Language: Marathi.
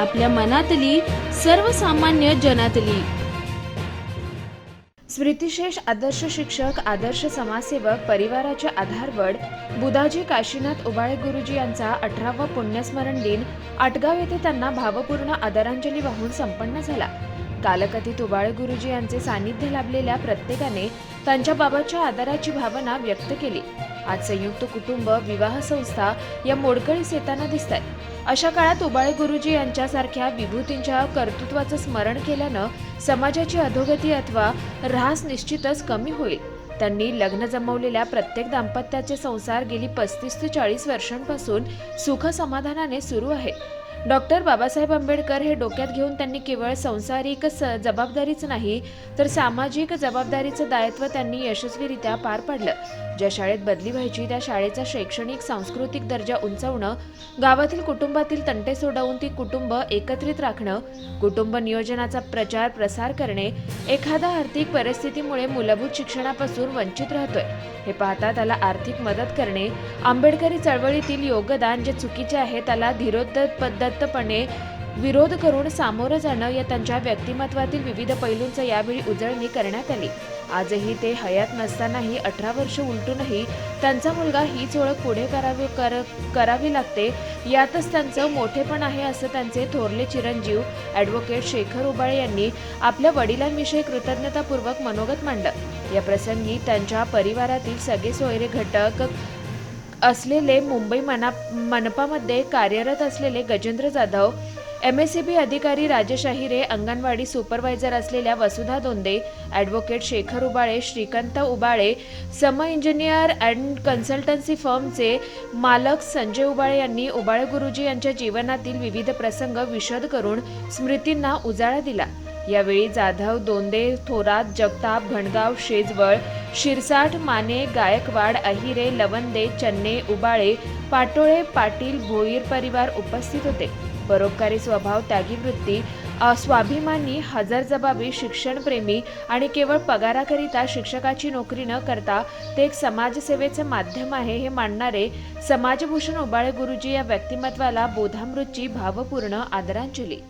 आपल्या मनातली सर्वसामान्य जनातली. स्मृतिशेष आदर्श शिक्षक आदर्श समाजसेवक परिवाराचे आधारवड बुधाजी काशीनाथ उबाळे गुरुजी यांचा अठरावा पुण्यस्मरण दिन आटगाव येथे त्यांना भावपूर्ण आदरांजली वाहून संपन्न झाला. कालकथित उबाळे गुरुजी यांचे सानिध्य लाभलेल्या प्रत्येकाने त्यांच्या बाबाच्या आदराची भावना व्यक्त केली. आज संयुक्त कुटुंब विवाह संस्था या मोडकळीस येताना दिसत आहेत अशा काळात उबाळे गुरुजी यांच्यासारख्या विभूतींच्या कर्तृत्वाचं स्मरण केल्यानं समाजाची अधोगती अथवा ऱ्हास निश्चितच कमी होईल. त्यांनी लग्न जमवलेल्या प्रत्येक दाम्पत्याचे संसार गेली पस्तीस ते चाळीस वर्षांपासून सुख समाधानाने सुरू आहे. डॉक्टर बाबासाहेब आंबेडकर हे डोक्यात घेऊन त्यांनी केवळ संसारिक स जबाबदारीच नाही तर सामाजिक जबाबदारीचं दायित्व त्यांनी यशस्वीरित्या पार पाडलं. ज्या शाळेत बदली व्हायची त्या शाळेचा शैक्षणिक सांस्कृतिक दर्जा उंचावणं गावातील कुटुंबातील तंटे सोडवून ती कुटुंब एकत्रित राखणं कुटुंब नियोजनाचा प्रचार प्रसार करणे एखादा आर्थिक परिस्थितीमुळे मूलभूत शिक्षणापासून वंचित राहतोय. हे पाहता त्याला आर्थिक मदत करणे आंबेडकरी चळवळीतील योगदान जे चुकीचे आहे त्याला धीरोद्धतपणे विरोध करून सामोरं जाणं या त्यांच्या व्यक्तिमत्वातील विविध पैलूंचं यावेळी उजळणी करण्यात आली. आजही ते हयात नसतानाही अठरा वर्ष उलटूनही त्यांचा मुलगा हीच ओळख पुढे करावी कर करावी लागते. यातच त्यांचं मोठेपण आहे असं त्यांचे थोरले चिरंजीव ॲडव्होकेट शेखर उबाळे यांनी आपल्या वडिलांविषयी कृतज्ञतापूर्वक मनोगत मांडलं. या प्रसंगी त्यांच्या परिवारातील सगळे सोयरे घटक असलेले मुंबई मना मनपामध्ये कार्यरत असलेले Gajendra Jadhav M S C B अधिकारी राजेश अहिरे अंगणवाडी सुपरवायझर असलेल्या Vasudha Donde advocate Shekhar Ubale Shrikant Ubale Sam engineer and consultancy फर्मचे मालक संजय उबाळे यांनी उबाळे गुरुजी यांच्या जीवनातील विविध प्रसंग विशद करून स्मृतींना उजाळा दिला. यावेळी जाधव दोंदे थोरात जगताप घणगाव शेजवळ शिरसाठ माने गायकवाड अहिरे लवंदे चन्ने उबाळे पाटोळे पाटील भोईर परिवार उपस्थित होते. परोपकारी स्वभाव त्यागी वृत्ती स्वाभिमानी हजरजबाबी शिक्षणप्रेमी आणि केवळ पगाराकरिता शिक्षकाची नोकरी न करता ते एक समाजसेवेचं माध्यम आहे हे मानणारे समाजभूषण उबाळे गुरुजी या व्यक्तिमत्वाला बोधामृतची भावपूर्ण आदरांजली.